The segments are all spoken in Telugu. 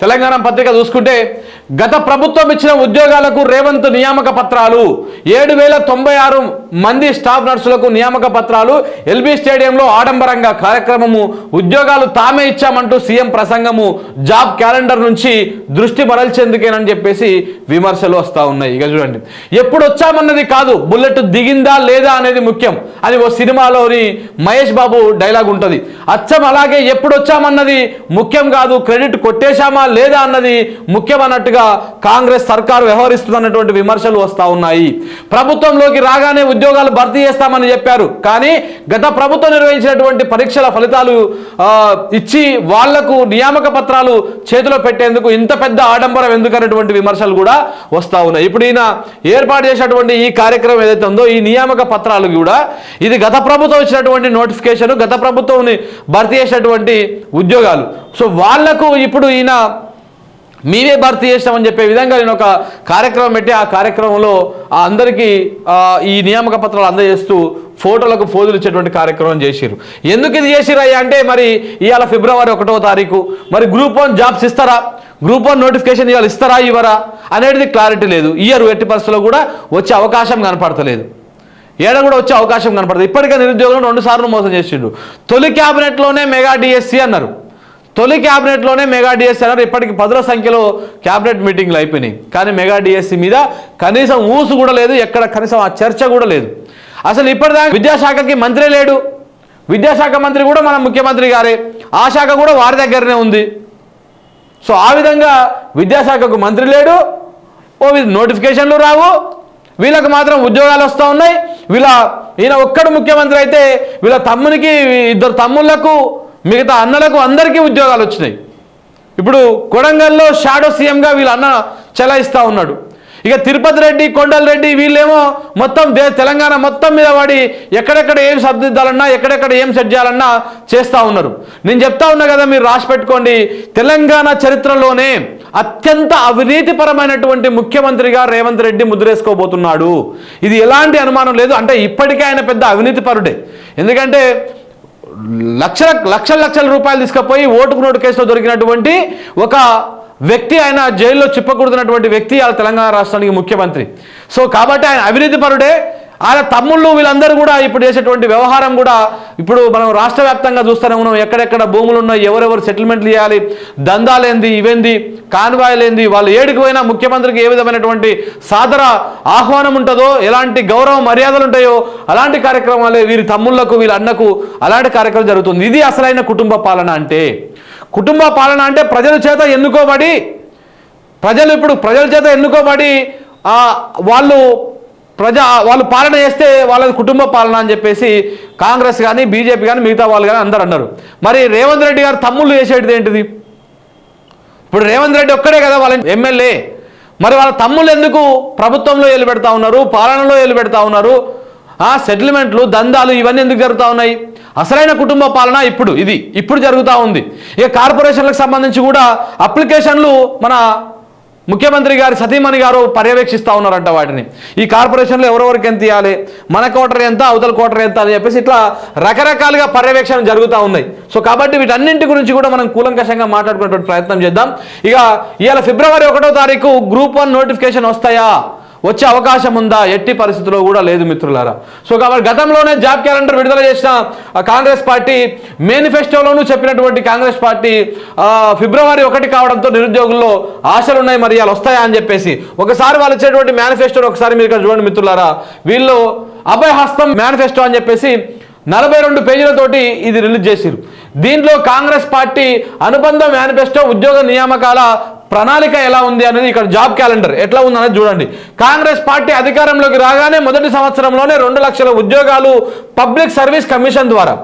తెలంగాణ పత్రిక చూసుకుంటే గత ప్రభుత్వం ఇచ్చిన ఉద్యోగాలకు రేవంత్ నియామక పత్రాలు ఏడు వేల తొంభై ఆరు మంది స్టాఫ్ నర్సులకు నియామక పత్రాలు ఎల్బీ స్టేడియంలో ఆడంబరంగా కార్యక్రమము ఉద్యోగాలు తామే ఇచ్చామంటూ సీఎం ప్రసంగము జాబ్ క్యాలెండర్ నుంచి దృష్టి మరల్చేందుకేనని చెప్పేసి విమర్శలు వస్తూ ఉన్నాయి. ఇక చూడండి. ఎప్పుడు వచ్చామన్నది కాదు బుల్లెట్ దిగిందా లేదా అనేది ముఖ్యం. అది ఓ సినిమాలోని మహేష్ బాబు డైలాగ్ ఉంటుంది. అచ్చం అలాగే ఎప్పుడు వచ్చామన్నది ముఖ్యం కాదు క్రెడిట్ కొట్టేశామా లేదా అన్నది ముఖ్యమన్నట్టుగా కాంగ్రెస్ సర్కారు వ్యవహరిస్తుందన్నటువంటి విమర్శలు వస్తూ ఉన్నాయి. ప్రభుత్వంలోకి రాగానే ఉద్యోగాలు భర్తీ చేస్తామని చెప్పారు. కానీ గత ప్రభుత్వం నిర్వహించినటువంటి పరీక్షల ఫలితాలు ఇచ్చి వాళ్ళకు నియామక పత్రాలు చేతిలో పెట్టేందుకు ఇంత పెద్ద ఆడంబరం ఎందుకనేటువంటి విమర్శలు కూడా వస్తూ ఉన్నాయి. ఇప్పుడు ఈయన ఏర్పాటు చేసినటువంటి ఈ కార్యక్రమం ఏదైతే ఉందో ఈ నియామక పత్రాలు కూడా ఇది గత ప్రభుత్వం ఇచ్చినటువంటి నోటిఫికేషన్ గత ప్రభుత్వం భర్తీ చేసినటువంటి ఉద్యోగాలు. సో వాళ్ళకు ఇప్పుడు ఈయన మీరే భర్తీ చేస్తామని చెప్పే విధంగా నేను ఒక కార్యక్రమం పెట్టి ఆ కార్యక్రమంలో ఆ అందరికీ ఈ నియామక పత్రాలు అందజేస్తూ ఫోటోలకు ఫోజులు ఇచ్చేటువంటి కార్యక్రమం చేసిరు ఎందుకు ఇది చేసిరు అయ్యా అంటే మరి ఇవాళ ఫిబ్రవరి ఒకటో తారీఖు మరి గ్రూప్ వన్ జాబ్స్ ఇస్తారా? గ్రూప్ వన్ నోటిఫికేషన్ ఇవాళ ఇస్తారా ఇవ్వరా? అనేది క్లారిటీ లేదు. ఇయర్ ఎట్టి పరిస్థితుల్లో కూడా వచ్చే అవకాశం కనపడతలేదు. ఏడ కూడా వచ్చే అవకాశం కనపడుతుంది ఇప్పటికే నిరుద్యోగులను రెండు సార్లు మోసం చేసిండు తొలి క్యాబినెట్లోనే మెగా డిఎస్సి అన్నారు. తొలి క్యాబినెట్లోనే మెగా డిఎస్సీ అన్నారు ఇప్పటికి పదుల సంఖ్యలో క్యాబినెట్ మీటింగ్లు అయిపోయినాయి. కానీ మెగా డిఎస్సి మీద కనీసం ఊసు కూడా లేదు ఎక్కడ కనీసం ఆ చర్చ కూడా లేదు. అసలు ఇప్పటిదాకా విద్యాశాఖకి మంత్రి లేడు. విద్యాశాఖ మంత్రి కూడా మన ముఖ్యమంత్రి గారే. ఆ శాఖ కూడా వారి దగ్గరనే ఉంది. సో ఆ విధంగా విద్యాశాఖకు మంత్రి లేడు. ఓ నోటిఫికేషన్లు రావు. వీళ్ళకి మాత్రం ఉద్యోగాలు వస్తూ ఉన్నాయి. వీళ్ళ ఈయన ఒక్కడు ముఖ్యమంత్రి అయితే వీళ్ళ తమ్మునికి ఇద్దరు తమ్ముళ్ళకు మిగతా అన్నలకు అందరికీ ఉద్యోగాలు వచ్చినాయి. ఇప్పుడు కొడంగల్లో షాడో సీఎంగా వీళ్ళ అన్న చెలాయిస్తూ ఉన్నాడు. ఇక తిరుపతి రెడ్డి కొండల్ రెడ్డి వీళ్ళేమో మొత్తం దే తెలంగాణ మొత్తం మీద వాడి ఎక్కడెక్కడ ఏం సర్దిద్దాలన్నా ఎక్కడెక్కడ ఏం సెట్ చేయాలన్నా చేస్తూ ఉన్నారు. నేను చెప్తా ఉన్నా కదా మీరు రాసి పెట్టుకోండి తెలంగాణ చరిత్రలోనే అత్యంత అవినీతిపరమైనటువంటి ముఖ్యమంత్రిగా రేవంత్ రెడ్డి ముద్రేసుకోబోతున్నాడు. ఇది ఎలాంటి అనుమానం లేదు అంటే ఇప్పటికే ఆయన పెద్ద అవినీతిపరుడే. ఎందుకంటే లక్షల లక్షల లక్షల రూపాయలు తీసుకుపోయి ఓటుకు నోటు కేసులో దొరికినటువంటి ఒక వ్యక్తి ఆయన జైల్లో చిప్పకూడుతున్నటువంటి వ్యక్తి వాళ్ళ తెలంగాణ రాష్ట్రానికి ముఖ్యమంత్రి. సో కాబట్టి ఆయన అవినీతి పరుడే. ఆయన తమ్ముళ్ళు వీళ్ళందరూ కూడా ఇప్పుడు చేసేటువంటి వ్యవహారం కూడా ఇప్పుడు మనం రాష్ట్ర వ్యాప్తంగా చూస్తూనే ఉన్నాం. ఎక్కడెక్కడ భూములు ఉన్నాయి ఎవరెవరు సెటిల్మెంట్లు చేయాలి దందాలేంది ఇవేంది కాన్వాయ్లేంది వాళ్ళు ఏడికి పోయినా ముఖ్యమంత్రికి ఏ విధమైనటువంటి సాదర ఆహ్వానం ఉంటుందో ఎలాంటి గౌరవ మర్యాదలు ఉంటాయో అలాంటి కార్యక్రమాలే వీరి తమ్ముళ్ళకు వీళ్ళ అన్నకు అలాంటి కార్యక్రమం జరుగుతుంది. ఇది అసలైన కుటుంబ పాలన అంటే. కుటుంబ పాలన అంటే ప్రజల చేత ఎన్నుకోబడి ప్రజలు ఇప్పుడు ప్రజల చేత ఎన్నుకోబడి వాళ్ళు ప్రజా వాళ్ళు పాలన చేస్తే వాళ్ళది కుటుంబ పాలన అని చెప్పేసి కాంగ్రెస్ కానీ బీజేపీ కానీ మిగతా వాళ్ళు కానీ అందరు అన్నారు. మరి రేవంత్ రెడ్డి గారు తమ్ముళ్ళు చేసేటిది ఏంటిది? ఇప్పుడు రేవంత్ రెడ్డి ఒక్కడే కదా వాళ్ళ ఎమ్మెల్యే. మరి వాళ్ళ తమ్ముళ్ళు ఎందుకు ప్రభుత్వంలో ఏలు పెడతా ఉన్నారు పాలనలో ఏలు పెడతా ఉన్నారు? ఆ సెటిల్మెంట్లు దందాలు ఇవన్నీ ఎందుకు జరుగుతూ ఉన్నాయి? అసలైన కుటుంబ పాలన ఇప్పుడు ఇది ఇప్పుడు జరుగుతూ ఉంది. ఇక కార్పొరేషన్లకు సంబంధించి కూడా అప్లికేషన్లు మన ముఖ్యమంత్రి గారి సతీమణి గారు పర్యవేక్షిస్తూ ఉన్నారంట వాటిని. ఈ కార్పొరేషన్లో ఎవరెవరికి ఎంత ఇవ్వాలి మన కోటర్ ఎంత అవతల కోటర్ ఎంత అని చెప్పేసి ఇట్లా రకరకాలుగా పర్యవేక్షణ జరుగుతూ ఉన్నాయి. సో కాబట్టి వీటన్నింటి గురించి కూడా మనం కూలంకషంగా మాట్లాడుకునేటువంటి ప్రయత్నం చేద్దాం. ఇక ఇవాళ ఫిబ్రవరి ఒకటో తారీఖు గ్రూప్ వన్ నోటిఫికేషన్ వస్తాయా? వచ్చే అవకాశం ఉందా? ఎట్టి పరిస్థితుల్లో కూడా లేదు మిత్రులారా. సో కాబట్టి గతంలోనే జాబ్ క్యాలెండర్ విడుదల చేసిన కాంగ్రెస్ పార్టీ మేనిఫెస్టోలోనూ చెప్పినటువంటి కాంగ్రెస్ పార్టీ ఫిబ్రవరి ఒకటి కావడంతో నిరుద్యోగుల్లో ఆశలున్నాయి మరి వాళ్ళు వస్తాయా అని చెప్పేసి. ఒకసారి వాళ్ళు ఇచ్చేటువంటి మేనిఫెస్టోని ఒకసారి మీరు ఇక్కడ చూడండి మిత్రులారా. వీళ్ళు అభయహస్తం మేనిఫెస్టో అని చెప్పేసి నలభై రెండు పేజీలతోటి ఇది రిలీజ్ చేసిరు దీంట్లో కాంగ్రెస్ పార్టీ అనుబంధ మేనిఫెస్టో ఉద్యోగ నియామకాల ప్రణాళిక ఎలా ఉంది అనేది ఇక్కడ జాబ్ క్యాలెండర్ ఎట్లా ఉంది అనేది చూడండి. కాంగ్రెస్ పార్టీ అధికారంలోకి రాగానే మొదటి సంవత్సరంలోనే రెండు లక్షల ఉద్యోగాలు పబ్లిక్ సర్వీస్ కమిషన్ ద్వారా.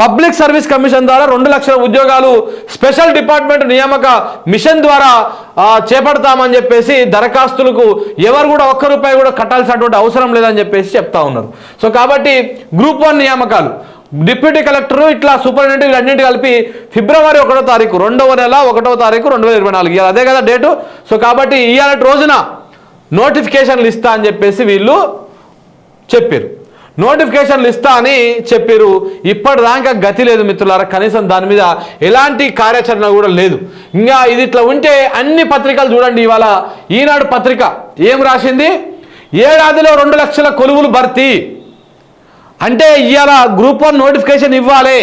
పబ్లిక్ సర్వీస్ కమిషన్ ద్వారా రెండు లక్షల ఉద్యోగాలు స్పెషల్ డిపార్ట్మెంట్ నియామక మిషన్ ద్వారా చేపడతామని చెప్పేసి దరఖాస్తులకు ఎవరు కూడా ఒక్క రూపాయి కూడా కట్టాల్సినటువంటి అవసరం లేదని చెప్పేసి చెప్తా ఉన్నారు. సో కాబట్టి గ్రూప్ వన్ నియామకాలు. డిప్యూటీ కలెక్టర్ ఇట్లా సూపరింటెండెంట్ వీళ్ళన్నింటి కలిపి ఫిబ్రవరి ఒకటో తారీఖు రెండవ నెల ఒకటో తారీఖు రెండు వేల ఇరవై నాలుగు. ఇవాళ అదే కదా డేటు? సో కాబట్టి ఇవాళ రోజున నోటిఫికేషన్లు ఇస్తా అని చెప్పేసి వీళ్ళు చెప్పారు నోటిఫికేషన్లు ఇస్తా అని చెప్పారు ఇప్పటిదాకా గతి లేదు మిత్రులారా కనీసం దాని మీద ఎలాంటి కార్యాచరణ కూడా లేదు. ఇంకా ఇది ఇట్లా ఉంటే అన్ని పత్రికలు చూడండి ఇవాళ. ఈనాడు పత్రిక ఏం రాసింది? ఏడాదిలో రెండు లక్షల కొలువులు భర్తీ. అంటే ఇవాళ గ్రూప్ వన్ నోటిఫికేషన్ ఇవ్వాలి.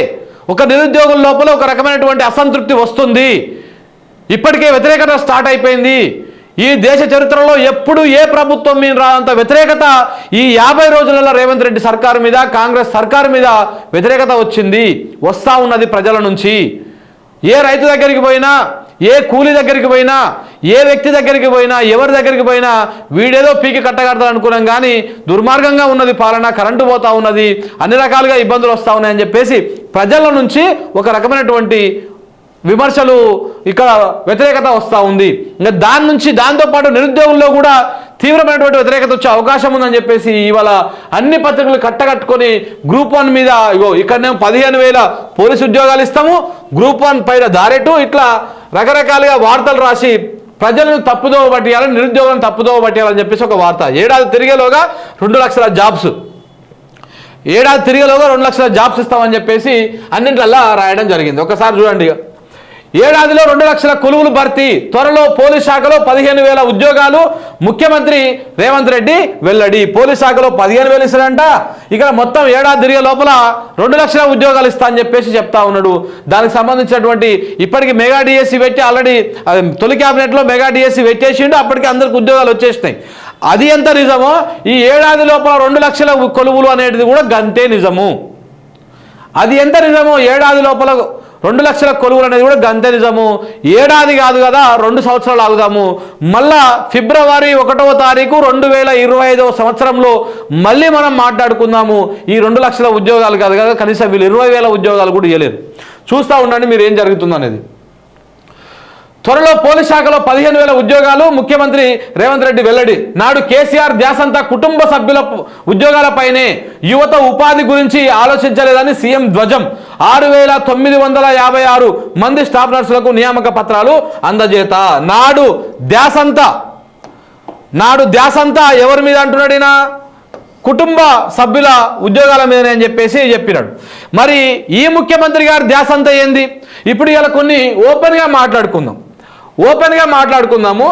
ఒక నిరుద్యోగుల లోపల ఒక రకమైనటువంటి అసంతృప్తి వస్తుంది. ఇప్పటికే వ్యతిరేకత స్టార్ట్ అయిపోయింది. ఈ దేశ చరిత్రలో ఎప్పుడు ఏ ప్రభుత్వం మీద రాదంత వ్యతిరేకత ఈ యాభై రోజులలో రేవంత్ రెడ్డి సర్కారు మీద కాంగ్రెస్ సర్కారు మీద వ్యతిరేకత వచ్చింది. వస్తా ఉన్నది ప్రజల నుంచి. ఏ రైతు దగ్గరికి పోయినా ఏ కూలి దగ్గరికి పోయినా ఏ వ్యక్తి దగ్గరికి పోయినా ఎవరి దగ్గరికి పోయినా వీడేదో పీకి కట్టగడతాడు అనుకున్నాం కానీ దుర్మార్గంగా ఉన్నది పాలన కరెంటు పోతా ఉన్నది అన్ని రకాలుగా ఇబ్బందులు వస్తూ ఉన్నాయని చెప్పేసి ప్రజల నుంచి ఒక రకమైనటువంటి విమర్శలు ఇక్కడ వ్యతిరేకత వస్తూ ఉంది. ఇంకా దాని నుంచి దాంతోపాటు నిరుద్యోగుల్లో కూడా తీవ్రమైనటువంటి వ్యతిరేకత వచ్చే అవకాశం ఉందని చెప్పేసి ఇవాళ అన్ని పత్రికలు కట్టగట్టుకొని గ్రూప్ వన్ మీద ఇగో ఇక్కడనేమో పదిహేను వేల పోలీసు ఉద్యోగాలు ఇస్తాము గ్రూప్ వన్ పైన దారెటు ఇట్లా రకరకాలుగా వార్తలు రాసి ప్రజలను తప్పుదోవ పట్టియాలని నిరుద్యోగులను తప్పుదోవ పట్టియాలని చెప్పేసి ఒక వార్త. ఏడాది తిరిగేలోగా రెండు లక్షల జాబ్స్. ఏడాది తిరిగేలోగా రెండు లక్షల జాబ్స్ ఇస్తామని చెప్పేసి అన్నింటిలో రాయడం జరిగింది. ఒకసారి చూడండి ఇక. ఏడాదిలో రెండు లక్షల కొలువులు భర్తీ. త్వరలో పోలీస్ శాఖలో పదిహేను వేల ఉద్యోగాలు. ముఖ్యమంత్రి రేవంత్ రెడ్డి వెల్లడి. పోలీస్ శాఖలో పదిహేను వేలు ఇస్తాడంట. ఇక్కడ మొత్తం ఏడాది తిరిగే లోపల రెండు లక్షల ఉద్యోగాలు ఇస్తా అని చెప్పేసి చెప్తా ఉన్నాడు. దానికి సంబంధించినటువంటి ఇప్పటికి మెగా డిఎస్సి పెట్టి ఆల్రెడీ తొలి క్యాబినెట్లో మెగా డిఎస్సి పెట్టేసిండు. అప్పటికి అందరికి ఉద్యోగాలు వచ్చేసినాయి. అది ఎంత నిజమో? ఈ ఏడాది లోపల రెండు లక్షల కొలువులు అనేది కూడా గంతే నిజము. అది ఎంత నిజమో? ఏడాది లోపల రెండు లక్షల కొలువులు అనేది కూడా గంతే నిజము. ఏడాది కాదు కదా రెండు సంవత్సరాలు ఆగుదాము. మళ్ళా ఫిబ్రవరి ఒకటవ తారీఖు రెండు వేల ఇరవై ఐదవ సంవత్సరంలో మళ్ళీ మనం మాట్లాడుకుందాము. ఈ రెండు లక్షల ఉద్యోగాలు కాదు కదా కనీసం వీళ్ళు ఇరవై వేల ఉద్యోగాలు కూడా ఇవ్వలేరు చూస్తూ ఉండండి మీరు ఏం జరుగుతుందనేది. త్వరలో పోలీస్ శాఖలో పదిహేను వేల ఉద్యోగాలు ముఖ్యమంత్రి రేవంత్ రెడ్డి వెల్లడి. నాడు కేసీఆర్ ధ్యాసంతా కుటుంబ సభ్యుల ఉద్యోగాలపైనే యువత ఉపాధి గురించి ఆలోచించలేదని సీఎం ధ్వజం. ఆరు వేల తొమ్మిది వందల యాభై ఆరు మంది స్టాఫ్ నర్సులకు నియామక పత్రాలు అందజేత. నాడు ధ్యాసంతా నాడు ధ్యాసంతా ఎవరి మీద అంటున్నాడినా కుటుంబ సభ్యుల ఉద్యోగాల మీదనే అని చెప్పేసి చెప్పినాడు. మరి ఈ ముఖ్యమంత్రి గారి ధ్యాస ఏంది? ఇప్పుడు ఇలా కొన్ని ఓపెన్గా మాట్లాడుకుందాం. ఓపెన్గా మాట్లాడుకుందాము.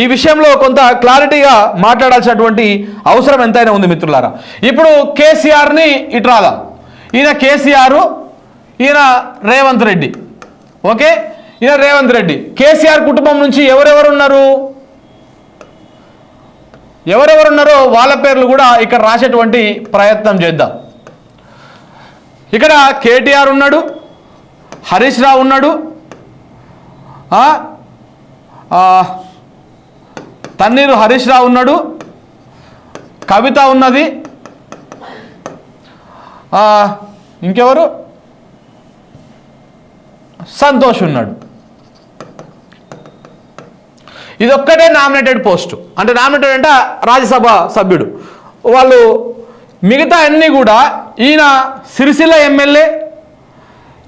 ఈ విషయంలో కొంత క్లారిటీగా మాట్లాడాల్సినటువంటి అవసరం ఎంతైనా ఉంది మిత్రులారా. ఇప్పుడు కేసీఆర్ని ఇటు రాదా. ఈయన కేసీఆర్ ఈయన రేవంత్ రెడ్డి. ఓకే? ఈయన రేవంత్ రెడ్డి. కేసీఆర్ కుటుంబం నుంచి ఎవరెవరు ఉన్నారు ఎవరెవరున్నారో వాళ్ళ పేర్లు కూడా ఇక్కడ రాసేటువంటి ప్రయత్నం చేద్దాం. ఇక్కడ కేటీఆర్ ఉన్నాడు హరీష్ రావు ఉన్నాడు తన్నీరు హరీష్ రావు ఉన్నాడు. కవిత ఉన్నది. ఇంకెవరు? సంతోష్ ఉన్నాడు. ఇది ఒక్కటే నామినేటెడ్ పోస్ట్. అంటే నామినేటెడ్ అంటే రాజ్యసభ సభ్యుడు. వాళ్ళు మిగతా అన్నీ కూడా ఈయన సిరిసిల్ల ఎమ్మెల్యే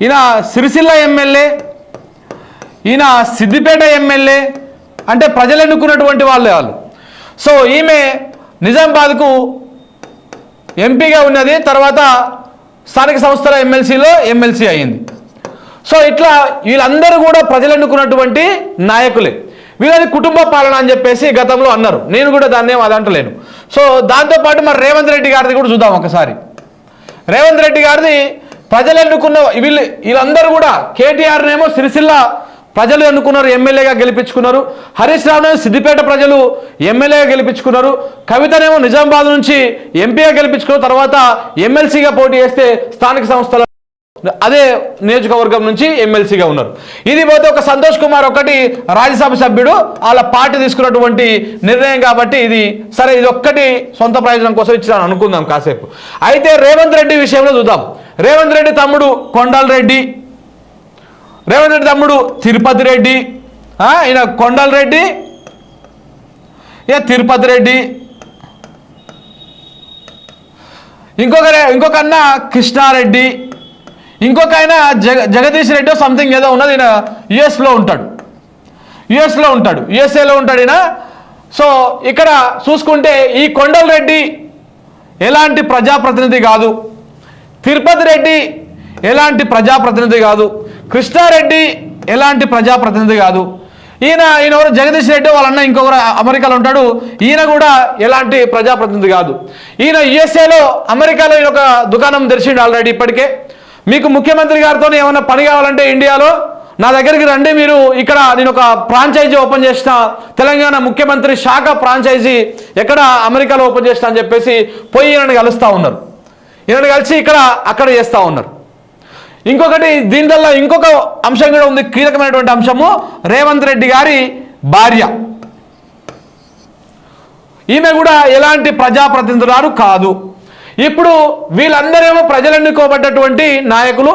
ఈయన సిరిసిల్ల ఎమ్మెల్యే ఈయన సిద్దిపేట ఎమ్మెల్యే అంటే ప్రజలు ఎన్నుకున్నటువంటి వాళ్ళే వాళ్ళు. సో ఈమె నిజామాబాద్కు ఎంపీగా ఉన్నది తర్వాత స్థానిక సంస్థల ఎమ్మెల్సీలో ఎమ్మెల్సీ అయింది. సో ఇట్లా వీళ్ళందరూ కూడా ప్రజలు ఎన్నుకున్నటువంటి నాయకులే. వీళ్ళని కుటుంబ పాలన అని చెప్పేసి గతంలో అన్నారు. నేను కూడా దాన్ని అదంటలేను. సో దాంతోపాటు మరి రేవంత్ రెడ్డి గారిది కూడా చూద్దాం ఒకసారి. రేవంత్ రెడ్డి గారిది ప్రజలు ఎన్నుకున్న వీళ్ళు వీళ్ళందరూ కూడా కేటీఆర్నేమో సిరిసిల్ల ప్రజలు ఎన్నుకున్నారు ఎమ్మెల్యేగా గెలిపించుకున్నారు. హరీష్ రావునేమో సిద్దిపేట ప్రజలు ఎమ్మెల్యేగా గెలిపించుకున్నారు. కవితనేమో నిజామాబాద్ నుంచి ఎంపీగా గెలిపించుకున్న తర్వాత ఎమ్మెల్సీగా పోటీ చేస్తే స్థానిక సంస్థల అదే నియోజకవర్గం నుంచి ఎమ్మెల్సీగా ఉన్నారు. ఇది పోతే ఒక సంతోష్ కుమార్ ఒకటి రాజ్యసభ సభ్యుడు వాళ్ళ పార్టీ తీసుకున్నటువంటి నిర్ణయం కాబట్టి ఇది సరే ఇది ఒక్కటి సొంత ప్రయోజనం కోసం ఇచ్చినాను అనుకుందాం కాసేపు. అయితే రేవంత్ రెడ్డి విషయంలో చూద్దాం. రేవంత్ రెడ్డి తమ్ముడు కొండల్ రెడ్డి రేవంత్ రెడ్డి తమ్ముడు తిరుపతి రెడ్డి ఈయన కొండల రెడ్డి. ఇక తిరుపతి రెడ్డి. ఇంకొక ఇంకొక అన్న కృష్ణారెడ్డి. ఇంకొక ఆయన జగ జగదీష్ రెడ్డి సంథింగ్ ఏదో ఉన్నది ఈయన యుఎస్లో ఉంటాడు. యుఎస్లో ఉంటాడు యుఎస్ఏలో ఉంటాడు ఈయన. సో ఇక్కడ చూసుకుంటే ఈ కొండల్ రెడ్డి ఎలాంటి ప్రజాప్రతినిధి కాదు. తిరుపతి రెడ్డి ఎలాంటి ప్రజాప్రతినిధి కాదు. కృష్ణారెడ్డి ఎలాంటి ప్రజాప్రతినిధి కాదు. ఈయన ఈయన ఎవరు? జగదీష్ రెడ్డి వాళ్ళన్న ఇంకొకరు అమెరికాలో ఉంటాడు. ఈయన కూడా ఎలాంటి ప్రజాప్రతినిధి కాదు. ఈయన యుఎస్ఏలో అమెరికాలో ఈయన ఒక దుకాణం తెరిచిండు ఆల్రెడీ ఇప్పటికే. మీకు ముఖ్యమంత్రి గారితో ఏమైనా పని కావాలంటే ఇండియాలో నా దగ్గరికి రండి మీరు. ఇక్కడ నేను ఒక ఫ్రాంచైజీ ఓపెన్ చేసిన తెలంగాణ ముఖ్యమంత్రి శాఖ ఫ్రాంచైజీ ఎక్కడ అమెరికాలో ఓపెన్ చేసిన అని చెప్పేసి పోయి ఈయనని కలుస్తూ ఉన్నారు. ఈయనని కలిసి ఇక్కడ అక్కడ చేస్తూ ఉన్నారు. ఇంకొకటి దీంట్లో ఇంకొక అంశం కూడా ఉంది కీలకమైనటువంటి అంశము రేవంత్ రెడ్డి గారి భార్య. ఈమె కూడా ఎలాంటి ప్రజాప్రతినిధురాలు కాదు. ఇప్పుడు వీళ్ళందరేమో ప్రజలెన్నుకోబడ్డటువంటి నాయకులు.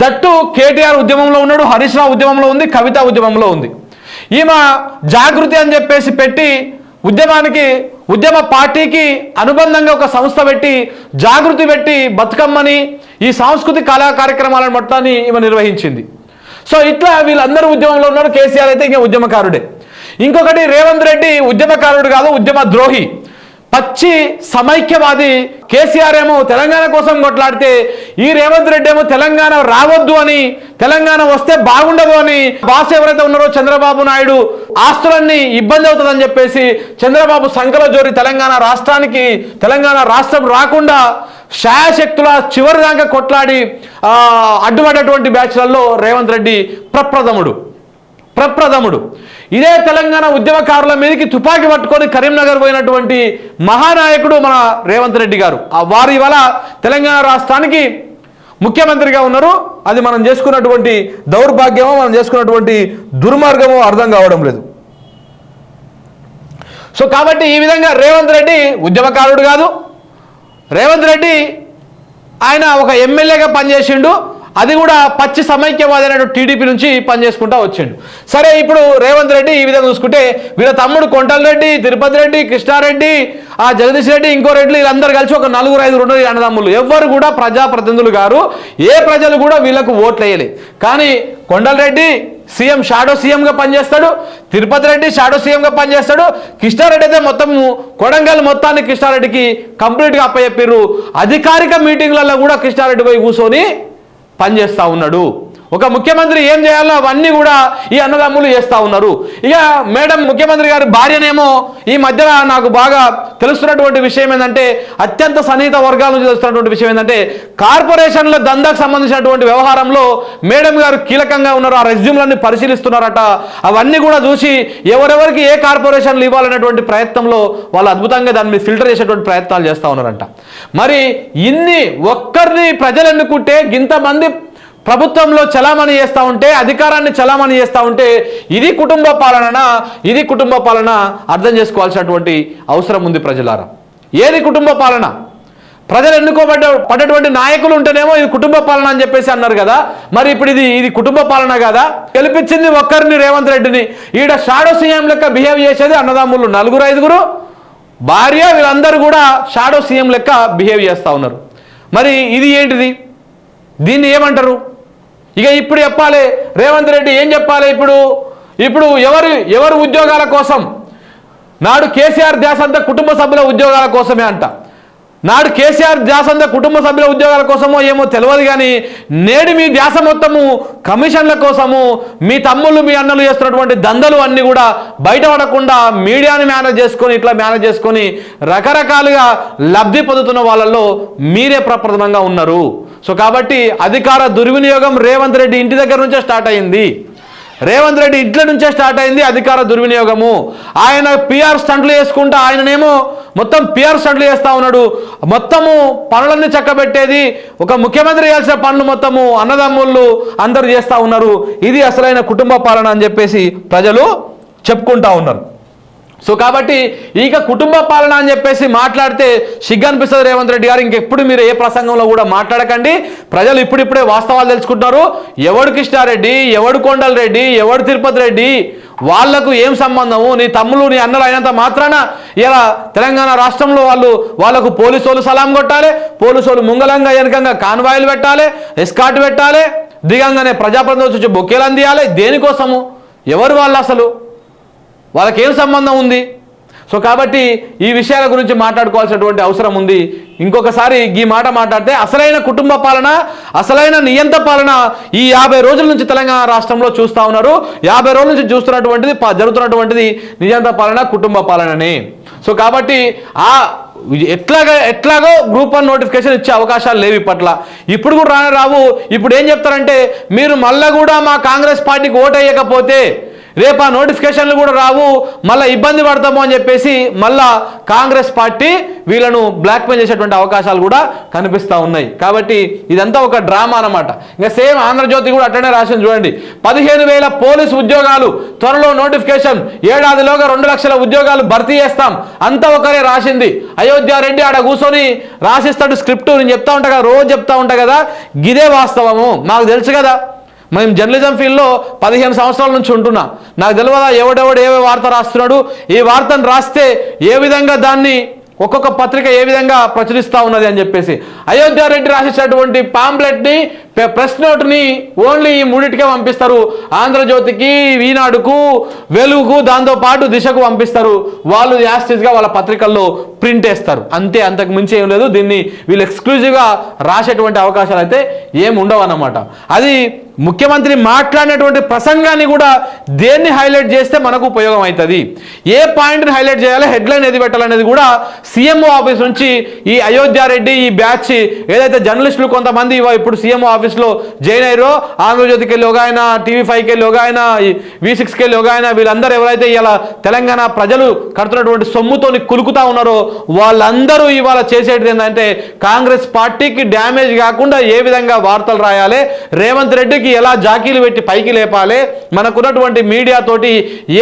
దట్టు కేటీఆర్ ఉద్యమంలో ఉన్నాడు హరీష్ రావు ఉద్యమంలో ఉంది కవిత ఉద్యమంలో ఉంది. ఈమె జాగృతి అని చెప్పేసి పెట్టి ఉద్యమానికి ఉద్యమ పార్టీకి అనుబంధంగా ఒక సంస్థ పెట్టి జాగృతి పెట్టి బతుకమ్మని ఈ సాంస్కృతిక కళా కార్యక్రమాలను మొత్తాన్ని ఈమె నిర్వహించింది. సో ఇట్లా వీళ్ళందరూ ఉద్యమంలో ఉన్నారు. కేసీఆర్ అయితే ఇంకా ఉద్యమకారుడే. ఇంకొకటి రేవంత్ రెడ్డి ఉద్యమకారుడు కాదు ఉద్యమ ద్రోహి పచ్చి సమైక్యవాది కేసీఆర్ ఏమో తెలంగాణ కోసం కొట్లాడితే ఈ రేవంత్ రెడ్డి ఏమో తెలంగాణ రావద్దు అని తెలంగాణ వస్తే బాగుండదు అని బాస్ ఎవరైతే ఉన్నారో చంద్రబాబు నాయుడు ఆస్తులన్నీ ఇబ్బంది అవుతుందని చెప్పేసి చంద్రబాబు సంకల జోరి తెలంగాణ రాష్ట్రానికి తెలంగాణ రాష్ట్రం రాకుండా శాయశక్తుల చివరి దాకా కొట్లాడి అడ్డుపడేటువంటి బ్యాచ్లలో రేవంత్ రెడ్డి ప్రప్రథముడు. ప్రప్రథముడు. ఇదే తెలంగాణ ఉద్యమకారుల మీదకి తుపాకీ పట్టుకొని కరీంనగర్ పోయినటువంటి మహానాయకుడు మన రేవంత్ రెడ్డి గారు. ఆ వారి వల్ల తెలంగాణ రాష్ట్రానికి ముఖ్యమంత్రిగా ఉన్నారు. అది మనం చేసుకున్నటువంటి దౌర్భాగ్యమో మనం చేసుకున్నటువంటి దుర్మార్గమో అర్థం కావడం లేదు. సో కాబట్టి ఈ విధంగా రేవంత్ రెడ్డి ఉద్యమకారుడు కాదు. రేవంత్ రెడ్డి ఆయన ఒక ఎమ్మెల్యేగా పనిచేసిండు. అది కూడా పచ్చి సమైక్యవాది అనే టీడీపీ నుంచి పనిచేసుకుంటా వచ్చిండు. సరే ఇప్పుడు రేవంత్ రెడ్డి ఈ విధంగా చూసుకుంటే వీళ్ళ తమ్ముడు కొంటల్ రెడ్డి తిరుపతి రెడ్డి కృష్ణారెడ్డి ఆ జగదీష్ రెడ్డి ఇంకో రెడ్డి వీళ్ళందరూ కలిసి ఒక నలుగురు ఐదు రెండు అన్నదమ్ములు. ఎవ్వరు కూడా ప్రజాప్రతినిధులు గారు ఏ ప్రజలు కూడా వీళ్ళకు ఓట్లు వేయలేదు కానీ కొండలరెడ్డి సీఎం షాడో సీఎంగా పనిచేస్తాడు తిరుపతి రెడ్డి షాడో సీఎంగా పనిచేస్తాడు కృష్ణారెడ్డి అయితే మొత్తం కొడంగల్ మొత్తాన్ని కృష్ణారెడ్డికి కంప్లీట్గా అప్పచెప్పారు అధికారిక మీటింగ్లలో కూడా కృష్ణారెడ్డి పోయి కూర్చొని పనిచేస్తూ ఉన్నాడు. ఒక ముఖ్యమంత్రి ఏం చేయాలో అవన్నీ కూడా ఈ అన్నదమ్ములు చేస్తూ ఉన్నారు. ఇక మేడం ముఖ్యమంత్రి గారి భార్యనేమో ఈ మధ్యన నాకు బాగా తెలుస్తున్నటువంటి విషయం ఏంటంటే అత్యంత సన్నిహిత వర్గాల నుంచి తెలుస్తున్నటువంటి విషయం ఏంటంటే కార్పొరేషన్ల దందాకు సంబంధించినటువంటి వ్యవహారంలో మేడం గారు కీలకంగా ఉన్నారు ఆ రెజ్యూమ్లన్నీ పరిశీలిస్తున్నారట. అవన్నీ కూడా చూసి ఎవరెవరికి ఏ కార్పొరేషన్లు ఇవ్వాలనేటువంటి ప్రయత్నంలో వాళ్ళు అద్భుతంగా దాన్ని మీద ఫిల్టర్ చేసేటువంటి ప్రయత్నాలు చేస్తూ ఉన్నారంట. మరి ఇన్ని ఒక్కరిని ప్రజలు ఎన్నుకుంటే ఇంతమంది ప్రభుత్వంలో చలామణి చేస్తూ ఉంటే అధికారాన్ని చలామణి చేస్తూ ఉంటే ఇది కుటుంబ పాలన ఇది కుటుంబ పాలన? అర్థం చేసుకోవాల్సినటువంటి అవసరం ఉంది ప్రజలారా. ఏది కుటుంబ పాలన? ప్రజలు ఎన్నుకోబడ్డ పడ్డటువంటి నాయకులు ఉంటేనేమో ఇది కుటుంబ పాలన అని చెప్పేసి అన్నారు కదా. మరి ఇప్పుడు ఇది ఇది కుటుంబ పాలన కదా? గెలిపించింది ఒక్కరిని రేవంత్ రెడ్డిని. ఈడ షాడో సీఎం లెక్క బిహేవ్ చేసేది అన్నదమ్ములు నలుగురు ఐదుగురు. భార్య వీళ్ళందరూ కూడా షాడో సీఎం లెక్క బిహేవ్ చేస్తూ ఉన్నారు. మరి ఇది ఏంటిది? దీన్ని ఏమంటారు? ఇక ఇప్పుడు చెప్పాలి రేవంత్ రెడ్డి ఏం చెప్పాలి ఇప్పుడు? ఇప్పుడు ఎవరు ఎవరు ఉద్యోగాల కోసం? నాడు కేసీఆర్ దేశంతా అంతా కుటుంబ సభ్యుల ఉద్యోగాల కోసమే అంట. నాడు కేసీఆర్ దేశంతా అంతా కుటుంబ సభ్యుల ఉద్యోగాల కోసమో ఏమో తెలియదు కానీ నేడు మీ ధ్యాస మొత్తము కమిషన్ల కోసము మీ తమ్ముళ్ళు మీ అన్నలు చేస్తున్నటువంటి దందలు అన్నీ కూడా బయటపడకుండా మీడియాని మేనేజ్ చేసుకొని ఇట్లా మేనేజ్ చేసుకొని రకరకాలుగా లబ్ధి పొందుతున్న వాళ్ళల్లో మీరే ప్రప్రథమంగా ఉన్నారు. సో కాబట్టి అధికార దుర్వినియోగం రేవంత్ రెడ్డి ఇంటి దగ్గర నుంచే స్టార్ట్ అయింది. రేవంత్ రెడ్డి ఇంట్లో నుంచే స్టార్ట్ అయింది అధికార దుర్వినియోగము. ఆయన పిఆర్ స్టంట్లు వేసుకుంటా ఆయననేమో మొత్తం పిఆర్ స్టంట్లు చేస్తూ ఉన్నాడు. మొత్తము పనులన్నీ చక్కబెట్టేది ఒక ముఖ్యమంత్రి చేయాల్సిన పనులు మొత్తము అన్నదమ్ముళ్ళు అందరు చేస్తూ ఉన్నారు. ఇది అసలైన కుటుంబ పాలన అని చెప్పేసి ప్రజలు చెప్పుకుంటా ఉన్నారు. సో కాబట్టి ఇక కుటుంబ పాలన అని చెప్పేసి మాట్లాడితే సిగ్గు అనిపిస్తుంది రేవంత్ రెడ్డి గారు. ఇంకెప్పుడు మీరు ఏ ప్రసంగంలో కూడా మాట్లాడకండి. ప్రజలు ఇప్పుడిప్పుడే వాస్తవాలు తెలుసుకుంటున్నారు. ఎవడు కృష్ణారెడ్డి ఎవడు కొండల రెడ్డి ఎవడు తిరుపతి రెడ్డి వాళ్ళకు ఏం సంబంధము? నీ తమ్ములు నీ అన్నలు అయినంత మాత్రాన ఇలా తెలంగాణ రాష్ట్రంలో వాళ్ళు వాళ్ళకు పోలీసు వాళ్ళు సలాం కొట్టాలి పోలీసు వాళ్ళు ముంగలంగా వెనకంగా కాన్వాయిలు పెట్టాలి ఎస్కాట్ పెట్టాలి దిగంగానే ప్రజాప్రతినిధులు వచ్చి బొక్కేలు అందియాలి. దేనికోసము? ఎవరు వాళ్ళు అసలు? వాళ్ళకేం సంబంధం ఉంది? సో కాబట్టి ఈ విషయాల గురించి మాట్లాడుకోవాల్సినటువంటి అవసరం ఉంది. ఇంకొకసారి ఈ మాట మాట్లాడితే అసలైన కుటుంబ పాలన అసలైన నియంత పాలన ఈ యాభై రోజుల నుంచి తెలంగాణ రాష్ట్రంలో చూస్తూ ఉన్నారు. యాభై రోజుల నుంచి చూస్తున్నటువంటిది జరుగుతున్నటువంటిది నియంత పాలన కుటుంబ పాలనని. సో కాబట్టి ఆ ఎట్లాగా ఎట్లాగో గ్రూప్ వన్ నోటిఫికేషన్ ఇచ్చే అవకాశాలు లేవు ఇప్పట్ల. ఇప్పుడు కూడా రానే రావు. ఇప్పుడు ఏం చెప్తారంటే మీరు మళ్ళా కూడా మా కాంగ్రెస్ పార్టీకి ఓటు వేయకపోతే రేపు ఆ నోటిఫికేషన్లు కూడా రావు మళ్ళీ ఇబ్బంది పడతాము అని చెప్పేసి మళ్ళా కాంగ్రెస్ పార్టీ వీళ్ళను బ్లాక్మెయిల్ చేసేటువంటి అవకాశాలు కూడా కనిపిస్తూ ఉన్నాయి. కాబట్టి ఇదంతా ఒక డ్రామా అన్నమాట. ఇంకా సేమ్ ఆంధ్రజ్యోతి కూడా అట్లనే రాసింది చూడండి. పదిహేను వేల పోలీసు ఉద్యోగాలు త్వరలో నోటిఫికేషన్ ఏడాదిలోగా రెండు లక్షల ఉద్యోగాలు భర్తీ చేస్తాం. అంతా ఒకరే రాసింది. అయోధ్య రెడ్డి ఆడ కూర్చొని రాసిస్తాడు స్క్రిప్ట్ నేను చెప్తా ఉంటా కదా రోజు చెప్తా ఉంటా కదా. గిదే వాస్తవము. మాకు తెలుసు కదా. మేము జర్నలిజం ఫీల్డ్లో పదిహేను సంవత్సరాల నుంచి ఉంటున్నా. నాకు తెలియదా ఎవడెవడు ఏ వార్త రాస్తున్నాడు? ఈ వార్తను రాస్తే ఏ విధంగా దాన్ని ఒక్కొక్క పత్రిక ఏ విధంగా ప్రచురిస్తూ ఉన్నది అని చెప్పేసి. అయోధ్య రెడ్డి రాసేటటువంటి పాంప్లెట్ని ప్రెస్ నోట్ని ఓన్లీ ఈ మూడింటికే పంపిస్తారు. ఆంధ్రజ్యోతికి ఈనాడుకు వెలుగుకు దాంతోపాటు దిశకు పంపిస్తారు. వాళ్ళు యాస్టిస్గా వాళ్ళ పత్రికల్లో ప్రింట్ వేస్తారు. అంతే అంతకు మించి ఏం లేదు. దీన్ని వీళ్ళు ఎక్స్క్లూజివ్గా రాసేటువంటి అవకాశాలు అయితే ఏం ఉండవు అన్నమాట అది ముఖ్యమంత్రి మాట్లాడినటువంటి ప్రసంగాన్ని కూడా దేన్ని హైలైట్ చేస్తే మనకు ఉపయోగం అవుతుంది ఏ పాయింట్ని హైలైట్ చేయాలి? హెడ్లైన్ ఏది పెట్టాలనేది కూడా సీఎంఓ ఆఫీస్ నుంచి ఈ అయోధ్య రెడ్డి ఈ బ్యాచ్ ఏదైతే జర్నలిస్టులు కొంతమంది ఇవా ఇప్పుడు సీఎంఓ ఆఫీస్లో జాయిన్ అయ్యారో ఆంధ్రజ్యోతికి వెళ్ళి ఒక ఆయన టీవీ ఫైవ్కి వెళ్ళి ఒక ఆయన వి సిక్స్కి వెళ్ళి ఒక ఆయన వీళ్ళందరూ ఎవరైతే ఇలా తెలంగాణ ప్రజలు కడుతున్నటువంటి సొమ్ముతోని కులుకుతా ఉన్నారో వాళ్ళందరూ ఇవాళ చేసేది ఏంటంటే కాంగ్రెస్ పార్టీకి డ్యామేజ్ కాకుండా ఏ విధంగా వార్తలు రాయాలి రేవంత్ రెడ్డికి ఎలా జాకీలు పెట్టి పైకి లేపాలి మనకున్నటువంటి మీడియా తోటి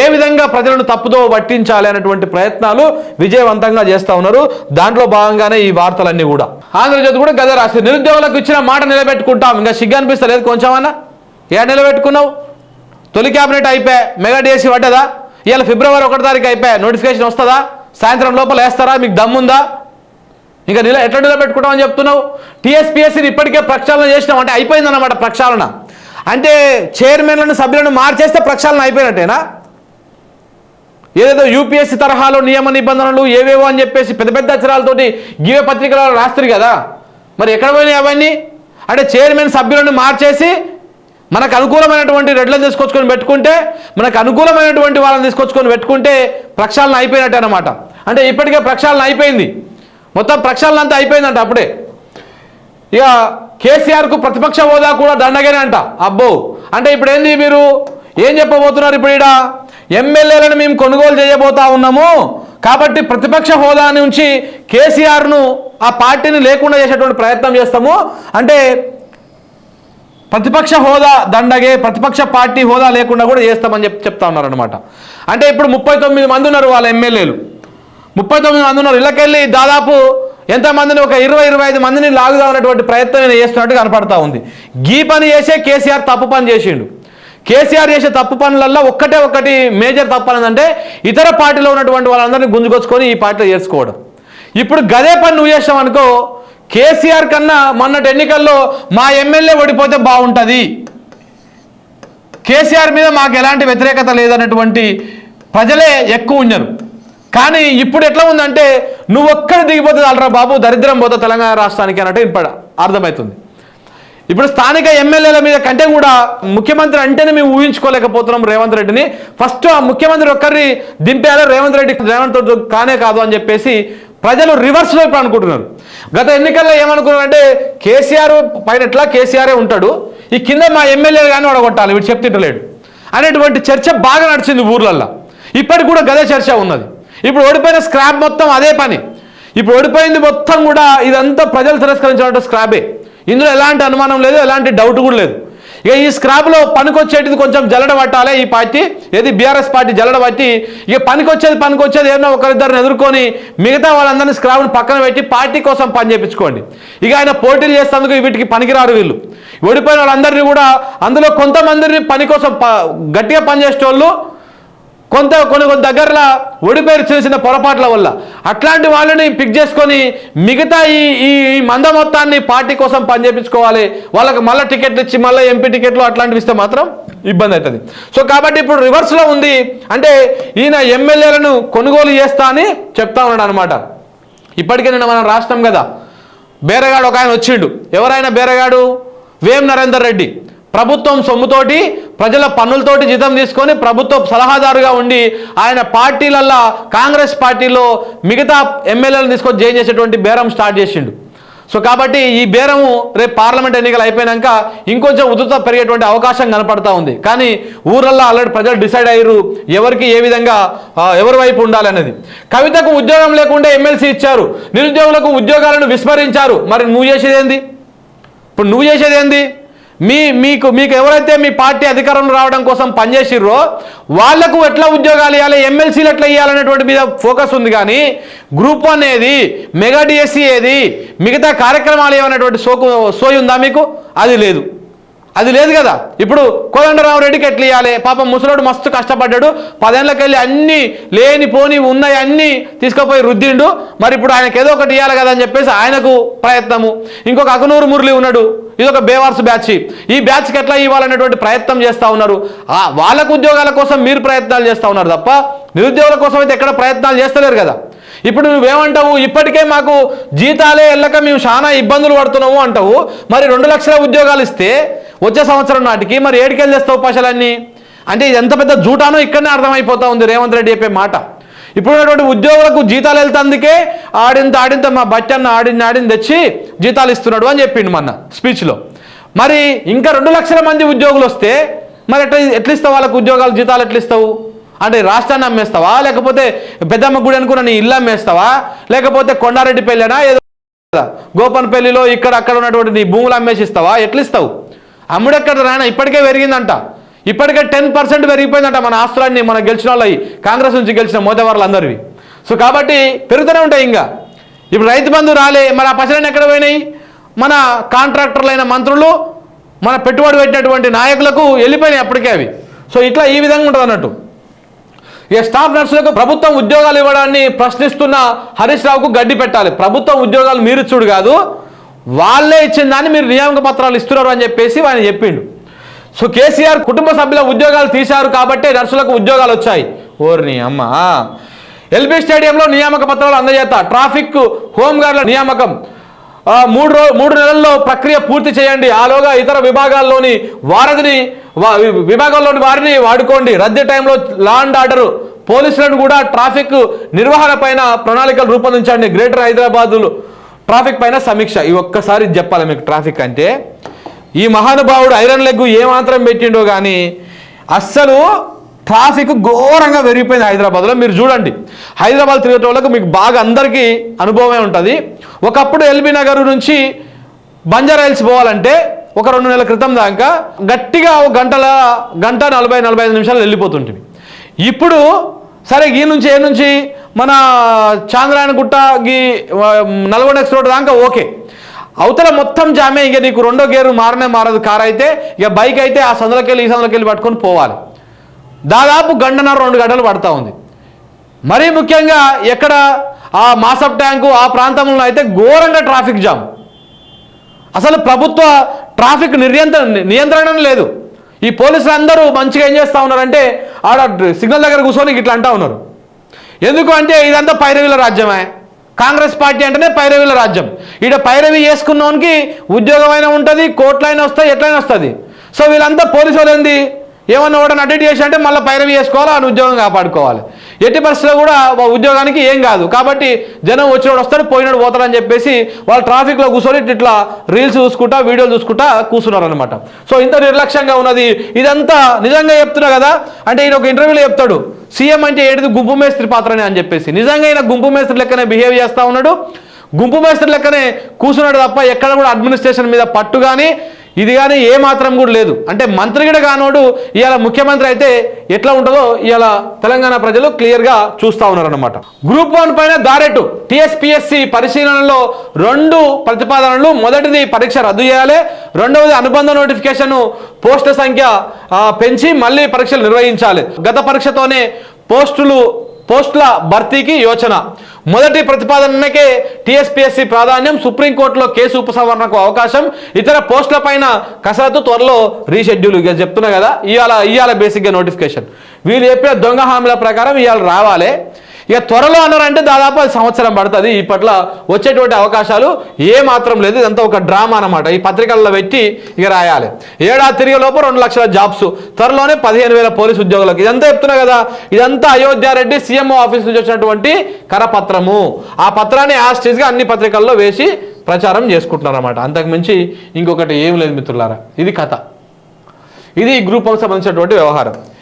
ఏ విధంగా ప్రజలను తప్పుదో పట్టించాలి అనేటువంటి ప్రయత్నాలు విజయవంతంగా చేస్తా ఉన్నారు. దాంట్లో భాగంగానే ఈ వార్తలన్నీ కూడా. ఆంధ్రజ్యోతి కూడా గదే రాసి నిరుద్యోగులకు ఇచ్చిన మాట నిలబెట్టుకుంటాం ఇంకా సిగ్గు అనిపిస్తలేదు. కొంచెమన్నా ఏ నిలబెట్టుకున్నావు? తొలి క్యాబినెట్ అయిపోయా? మెగా డిఎస్సి పడ్డదా? ఇవాళ ఫిబ్రవరి ఒకటి తారీఖు అయిపోయా? నోటిఫికేషన్ వస్తుందా? సాయంత్రం లోపల వేస్తారా? మీకు దమ్ముందా? ఇంకా నిల ఎట్లా నిలబెట్టుకుంటామని చెప్తున్నావు? టీఎస్పీఎస్సీని ఇప్పటికే ప్రక్షాళన చేసినాం అంటే అయిపోయిందన్నమాట ప్రక్షాళన. అంటే చైర్మన్లను సభ్యులను మార్చేస్తే ప్రక్షాళన అయిపోయినట్టేనా? ఏదేదో యూపీఎస్సీ తరహాలో నియమ నిబంధనలు ఏవేవో అని చెప్పేసి పెద్ద పెద్ద అక్షరాలతోటి గివే పత్రికలు రాస్తారు కదా. మరి ఎక్కడ పోయినాయి అవన్నీ? అంటే చైర్మన్ సభ్యులను మార్చేసి మనకు అనుకూలమైనటువంటి రెడ్లను తీసుకొచ్చుకొని పెట్టుకుంటే మనకు అనుకూలమైనటువంటి వాళ్ళని తీసుకొచ్చుకొని పెట్టుకుంటే ప్రక్షాళన అయిపోయినట్టే అనమాట అంటే ఇప్పటికే ప్రక్షాళన అయిపోయింది. మొత్తం ప్రక్షాళన అంతా అయిపోయిందంట అప్పుడే. ఇక కేసీఆర్కు ప్రతిపక్ష హోదా కూడా దండగనే అంట. అబ్బో! అంటే ఇప్పుడు ఏంది మీరు ఏం చెప్పబోతున్నారు ఇప్పుడు ఈడ? ఎమ్మెల్యేలను మేము కొనుగోలు చేయబోతా ఉన్నాము. కాబట్టి ప్రతిపక్ష హోదా నుంచి కేసీఆర్ను ఆ పార్టీని లేకుండా చేసేటువంటి ప్రయత్నం చేస్తాము. అంటే ప్రతిపక్ష హోదా దండగే ప్రతిపక్ష పార్టీ హోదా లేకుండా కూడా చేస్తామని చెప్పి చెప్తా ఉన్నారనమాట అంటే ఇప్పుడు ముప్పై తొమ్మిది మంది ఉన్నారు వాళ్ళ ఎమ్మెల్యేలు. ముప్పై తొమ్మిది మంది ఉన్నారు. ఇళ్ళకెళ్ళి దాదాపు ఎంతమందిని ఒక ఇరవై ఇరవై ఐదు మందిని లాగుదామనేటువంటి ప్రయత్నం నేను చేస్తున్నట్టు కనపడతా ఉంది. గీ పని చేసే కేసీఆర్ తప్పు పని చేసిండు. కేసీఆర్ చేసే తప్పు పనులలో ఒక్కటే ఒకటి మేజర్ తప్పు అంటే ఇతర పార్టీలో ఉన్నటువంటి వాళ్ళందరినీ గుంజుకొచ్చుకొని ఈ పార్టీలో చేసుకోవడం ఇప్పుడు గదే పని నువ్వు చేసావు అనుకో కేసీఆర్ కన్నా మొన్నటి ఎన్నికల్లో మా ఎమ్మెల్యే ఓడిపోతే బాగుంటుంది. కేసీఆర్ మీద మాకు ఎలాంటి వ్యతిరేకత లేదన్నటువంటి ప్రజలే ఎక్కువ ఉన్నారు. కానీ ఇప్పుడు ఎట్లా ఉందంటే నువ్వు ఒక్కడ దిగిపోతే అలరా బాబు దరిద్రం పోతా తెలంగాణ రాష్ట్రానికి అన్నట్టు ఇప్పుడు అర్థమవుతుంది. ఇప్పుడు స్థానిక ఎమ్మెల్యేల మీద కంటే కూడా ముఖ్యమంత్రి అంటేనే మేము ఊహించుకోలేకపోతున్నాం రేవంత్ రెడ్డిని. ఫస్ట్ ఆ ముఖ్యమంత్రి ఒక్కరిని దింపేయాలి రేవంత్ రెడ్డి రేవంత్ రెడ్డి కానే కాదు అని చెప్పేసి ప్రజలు రివర్స్ వైపు అనుకుంటున్నారు. గత ఎన్నికల్లో ఏమనుకున్నారంటే కేసీఆర్ పైన ఎట్లా కేసీఆరే ఉంటాడు ఈ కింద మా ఎమ్మెల్యేలు కానీ ఓడగొట్టాలి వీడు చెప్తింటలేడు. అనేటువంటి చర్చ బాగా నడిచింది ఊర్లల్లో. ఇప్పటికి కూడా గదే చర్చ ఉన్నది. ఇప్పుడు ఓడిపోయిన స్క్రాప్ మొత్తం అదే పని. ఇప్పుడు ఓడిపోయింది మొత్తం కూడా ఇదంతా ప్రజలు తిరస్కరించినట్టు స్క్రాబే ఇందులో ఎలాంటి అనుమానం లేదు ఎలాంటి డౌట్ కూడా లేదు. ఇక ఈ స్క్రాప్లో పనికొచ్చేటిది కొంచెం జల్లడ పట్టాలి. ఈ పార్టీ ఏది బీఆర్ఎస్ పార్టీ జల్లడ పట్టి ఇక పనికొచ్చేది పనికొచ్చేది ఏమన్నా ఒకరిద్దరిని ఎదుర్కొని మిగతా వాళ్ళందరినీ స్క్రాప్ను పక్కన పెట్టి పార్టీ కోసం పని చేయించుకోండి ఇక ఆయన పోటీలు చేసేందుకు వీటికి పనికిరారు వీళ్ళు. ఓడిపోయిన వాళ్ళందరినీ కూడా అందులో కొంతమందిని పని కోసం ప- గట్టిగా పనిచేసే వాళ్ళు కొంత కొన్ని కొన్ని దగ్గరలో ఒడిపేరు చిన్న చిన్న పొరపాట్ల వల్ల. అట్లాంటి వాళ్ళని పిక్ చేసుకొని మిగతా ఈ ఈ ఈ మంద మొత్తాన్ని పార్టీ కోసం పనిచేపించుకోవాలి. వాళ్ళకి మళ్ళీ టికెట్లు ఇచ్చి మళ్ళీ ఎంపీ టికెట్లు అట్లాంటివి ఇస్తే మాత్రం ఇబ్బంది అవుతుంది సో కాబట్టి ఇప్పుడు రివర్స్లో ఉంది. అంటే ఈయన ఎమ్మెల్యేలను కొనుగోలు చేస్తా అని చెప్తా ఉన్నాడు అనమాట ఇప్పటికే నిన్న మనం రాష్ట్రం కదా. బేరగాడు ఒక ఆయన వచ్చిండు. ఎవరైనా బేరగాడు? వేం నరేందర్ రెడ్డి. ప్రభుత్వం సొమ్ముతోటి ప్రజల పన్నులతోటి జీతం తీసుకొని ప్రభుత్వ సలహాదారుగా ఉండి ఆయన పార్టీలల్లా కాంగ్రెస్ పార్టీలో మిగతా ఎమ్మెల్యేలను తీసుకొని జాయిన్ చేసేటువంటి బేరం స్టార్ట్ చేసిండు. సో కాబట్టి ఈ బేరము రేపు పార్లమెంట్ ఎన్నికలు అయిపోయాక ఇంకొంచెం ఉధృత పెరిగేటువంటి అవకాశం కనపడతా ఉంది. కానీ ఊరల్లో ఆల్రెడీ ప్రజలు డిసైడ్ అయ్యారు ఎవరికి ఏ విధంగా ఎవరి వైపు ఉండాలి కవితకు ఉద్యోగం లేకుండా ఎమ్మెల్సీ ఇచ్చారు. నిరుద్యోగులకు ఉద్యోగాలను విస్మరించారు. మరి నువ్వు చేసేది ఏంది? ఇప్పుడు నువ్వు చేసేది ఏంది? మీ మీకు మీకు ఎవరైతే మీ పార్టీ అధికారంలో రావడం కోసం పనిచేసిర్రో వాళ్ళకు ఎట్లా ఉద్యోగాలు ఇవ్వాలి ఎమ్మెల్సీలు ఎట్లా ఇవ్వాలనేటువంటి మీద ఫోకస్ ఉంది కానీ గ్రూప్ వన్ ఏది మెగా డిఎస్సి ఏది మిగతా కార్యక్రమాలు ఏమనేటువంటి సోకు సోయి ఉందా మీకు? అది లేదు. అది లేదు కదా. ఇప్పుడు కోదండరామరెడ్డికి ఎట్లా ఇవ్వాలి పాపం ముసలోడు మస్తు కష్టపడ్డాడు. పదేళ్ళకి వెళ్ళి అన్ని లేని పోని ఉన్నాయి అన్ని తీసుకుపోయి రుద్దిండు. మరి ఇప్పుడు ఆయనకి ఏదో ఒకటి ఇవ్వాలి కదా అని చెప్పేసి ఆయనకు ప్రయత్నము. ఇంకొక అకనూరు మురళి ఉన్నాడు. ఇది ఒక బేవార్స్ బ్యాచ్. ఈ బ్యాచ్కి ఎట్లా ఇవ్వాలనేటువంటి ప్రయత్నం చేస్తూ ఉన్నారు. ఆ వాళ్ళకు ఉద్యోగాల కోసం మీరు ప్రయత్నాలు చేస్తూ ఉన్నారు తప్ప నిరుద్యోగుల కోసం అయితే ఎక్కడ ప్రయత్నాలు చేస్తలేరు కదా. ఇప్పుడు నువ్వేమంటావు? ఇప్పటికే మాకు జీతాలే వెళ్ళక మేము చాలా ఇబ్బందులు పడుతున్నాము అంటావు. మరి రెండు లక్షల ఉద్యోగాలు ఇస్తే వచ్చే సంవత్సరం నాటికి మరి ఏడికెళ్ళి చేస్తావు పైసలన్నీ అంటే ఇది ఎంత పెద్ద జూటానో ఇక్కడనే అర్థమైపోతా ఉంది రేవంత్ రెడ్డి చెప్పే మాట. ఇప్పుడున్నటువంటి ఉద్యోగులకు జీతాలు వెళ్తాందుకే ఆడింత ఆడింత మా బట్టన్న ఆడిని ఆడిని తెచ్చి జీతాలు ఇస్తున్నాడు అని చెప్పిండు మొన్న స్పీచ్లో. మరి ఇంకా రెండు లక్షల మంది ఉద్యోగులు వస్తే మరి ఎట్లా ఎట్లా ఇస్తావు వాళ్ళకు ఉద్యోగాలు జీతాలు ఎట్లా ఇస్తావు అంటే రాష్ట్రాన్ని అమ్మేస్తావా? లేకపోతే పెద్దమ్మ గుడి అనుకున్న నీ ఇల్లు అమ్మేస్తావా? లేకపోతే కొండారెడ్డి పెళ్ళైనా ఏదో గోపన్పల్లిలో ఇక్కడ అక్కడ ఉన్నటువంటి నీ భూములు అమ్మేసి ఇస్తావా? ఎట్లా ఇస్తావు అమ్ముడెక్కడ రాయన ఇప్పటికే పెరిగిందంట. ఇప్పటికే టెన్ పర్సెంట్ పెరిగిపోయిందంట మన ఆస్తులన్నీ మన గెలిచిన వాళ్ళవి కాంగ్రెస్ నుంచి గెలిచిన మోదవర్లు అందరివి సో కాబట్టి పెరుగుతూనే ఉంటాయి ఇంకా. ఇప్పుడు రైతు బంధు రాలే మరి ఆ పైసలన్నీ ఎక్కడ పోయినాయి? మన కాంట్రాక్టర్లైన మంత్రులు మన పెట్టుబడి పెట్టినటువంటి నాయకులకు వెళ్ళిపోయినాయి అప్పటికే అవి. సో ఇట్లా ఈ విధంగా ఉంటుంది అన్నట్టు. ఇక స్టాఫ్ నర్సులకు ప్రభుత్వం ఉద్యోగాలు ఇవ్వడాన్ని ప్రశ్నిస్తున్న హరీష్ రావుకు గడ్డి పెట్టాలి. ప్రభుత్వం ఉద్యోగాలు మీరు చూడు కాదు వాళ్ళే ఇచ్చిన దాన్ని మీరు నియామక పత్రాలు ఇస్తున్నారు అని చెప్పేసి ఆయన చెప్పిండు. సో కేసీఆర్ కుటుంబ సభ్యుల ఉద్యోగాలు తీశారు కాబట్టే నర్సులకు ఉద్యోగాలు వచ్చాయి. ఓర్ని అమ్మ. ఎల్బీ స్టేడియంలో నియామక పత్రాలు అందజేత. ట్రాఫిక్ హోంగార్డుల నియామకం. మూడు రో మూడు నెలల్లో ప్రక్రియ పూర్తి చేయండి. ఆలోగా ఇతర విభాగాల్లోని వారధిని వా- విభాగాల్లోని వారిని వాడుకోండి. రద్దీ టైంలో లాండ్ ఆర్డర్. పోలీసులను కూడా ట్రాఫిక్ నిర్వహణ పైన ప్రణాళికలు రూపొందించండి. గ్రేటర్ హైదరాబాదులో ట్రాఫిక్ పైన సమీక్ష. ఈ ఒక్కసారి చెప్పాలి మీకు ట్రాఫిక్ అంటే. ఈ మహానుభావుడు ఐరన్ లెగ్ ఏమాత్రం పెట్టిండో కానీ అస్సలు ట్రాఫిక్ ఘోరంగా పెరిగిపోయింది హైదరాబాద్లో. మీరు చూడండి. హైదరాబాద్ తిరిగే వాళ్ళకు మీకు బాగా అందరికీ అనుభవమే ఉంటుంది. ఒకప్పుడు ఎల్బీ నగర్ నుంచి బంజారా హిల్స్ పోవాలంటే ఒక రెండు నెలల క్రితం దాకా గట్టిగా ఒక గంటల గంట నలభై నలభై ఐదు నిమిషాలు వెళ్ళిపోతుంటుంది ఇప్పుడు సరే ఈ నుంచి ఏ నుంచి? మన చాంద్రాయణగుట్ట గీ నల్గొండ ఎక్స్ రోడ్ దాకా ఓకే. అవతల మొత్తం జామే ఇక నీకు రెండో గేరు మారనే మారదు కార్ అయితే ఇక బైక్ అయితే ఆ సందులకెళ్ళి ఈ సందులకెళ్ళి వెళ్ళి పట్టుకొని పోవాలి. దాదాపు గంటన్నర రెండు గంటలు పడతా ఉంది. మరీ ముఖ్యంగా ఎక్కడ ఆ మాసప్ ట్యాంకు ఆ ప్రాంతంలో అయితే ఘోరంగా ట్రాఫిక్ జామ్. అసలు ప్రభుత్వ ట్రాఫిక్ నియంత్రణ నియంత్రణ లేదు. ఈ పోలీసులు అందరూ మంచిగా ఏం చేస్తూ ఉన్నారంటే ఆడ సిగ్నల్ దగ్గర కూర్చొని ఇట్లా అంటూ ఉన్నారు. ఎందుకు అంటే ఇదంతా పైరవీల రాజ్యమే. కాంగ్రెస్ పార్టీ అంటేనే పైరవీల రాజ్యం. ఈడ పైరవి చేసుకున్నోనికి అయినా ఉంటుంది కోట్లైనా వస్తాయి ఎట్లయినా వస్తుంది. సో వీళ్ళంతా పోలీసు వాళ్ళు ఏంది? ఏమన్నా కూడా అటెండ్ చేసి అంటే మళ్ళీ పైరవి చేసుకోవాలి ఆయన ఉద్యోగం కాపాడుకోవాలి. ఎట్టి పరిస్థితుల్లో కూడా ఉద్యోగానికి ఏం కాదు. కాబట్టి జనం వచ్చినోడు వస్తాడు పోయినాడు పోతాడని చెప్పేసి వాళ్ళు ట్రాఫిక్లో కూర్చొని ఇట్లా రీల్స్ చూసుకుంటా వీడియోలు చూసుకుంటా కూర్చున్నారనమాట సో ఇంత నిర్లక్ష్యంగా ఉన్నది. ఇదంతా నిజంగా చెప్తున్నా కదా? అంటే ఈయన ఒక ఇంటర్వ్యూలో చెప్తాడు. సీఎం అంటే ఏడిది గుంపు మేస్త్రి పాత్రనే అని చెప్పేసి. నిజంగా ఈయన గుంపు మేస్త్రి లెక్కనే బిహేవ్ చేస్తూ ఉన్నాడు. గుంపు మేస్త్రి లెక్కనే కూర్చున్నాడు తప్ప ఎక్కడ కూడా అడ్మినిస్ట్రేషన్ మీద పట్టు కానీ ఇది కానీ ఏ మాత్రం కూడా లేదు. అంటే మంత్రి కూడా కానోడు ఇవాళ ముఖ్యమంత్రి అయితే ఎట్లా ఉంటుందో ఇవాళ తెలంగాణ ప్రజలు క్లియర్గా చూస్తూ ఉన్నారన్నమాట. గ్రూప్ వన్ పైన దారెట్టు టీఎస్పిఎస్సి పరిశీలనలో రెండు ప్రతిపాదనలు మొదటిది పరీక్ష రద్దు చేయాలి రెండవది అనుబంధ నోటిఫికేషన్ పోస్టుల సంఖ్య పెంచి మళ్ళీ పరీక్షలు నిర్వహించాలి. గత పరీక్షతోనే పోస్టులు పోస్టుల భర్తీకి యోచన. మొదటి ప్రతిపాదనకే టీఎస్పీఎస్సీ ప్రాధాన్యం సుప్రీంకోర్టులో కేసు ఉపసంహరణకు అవకాశం ఇతర పోస్టుల పైన కసరత్తు త్వరలో రీషెడ్యూల్. ఇక చెప్తున్నా కదా ఇవాళ ఇవాళ బేసిక్గా నోటిఫికేషన్ వీళ్ళు చెప్పిన దొంగ హామీల ప్రకారం ఇవాళ రావాలి. ఇక త్వరలో అన్నారంటే దాదాపు అది సంవత్సరం పడుతుంది. ఇప్పట్లో వచ్చేటువంటి అవకాశాలు ఏ మాత్రం లేదు. ఇదంతా ఒక డ్రామా అన్నమాట. ఈ పత్రికల్లో పెట్టి ఇక రాయాలి. ఏడాది తిరిగే లోపు రెండు లక్షల జాబ్స్. త్వరలోనే పదిహేను వేల పోలీసు ఉద్యోగులకు. ఇదంతా చెప్తున్నా కదా. ఇదంతా అయోధ్యారెడ్డి సీఎంఓ ఆఫీస్ నుంచి వచ్చినటువంటి కరపత్రము. ఆ పత్రాన్ని యాస్టేజ్గా అన్ని పత్రికల్లో వేసి ప్రచారం చేసుకుంటున్నారు అనమాట ఇంకొకటి ఏం లేదు మిత్రులారా. ఇది కథ. ఇది ఈ గ్రూప్ సంబంధించినటువంటి వ్యవహారం.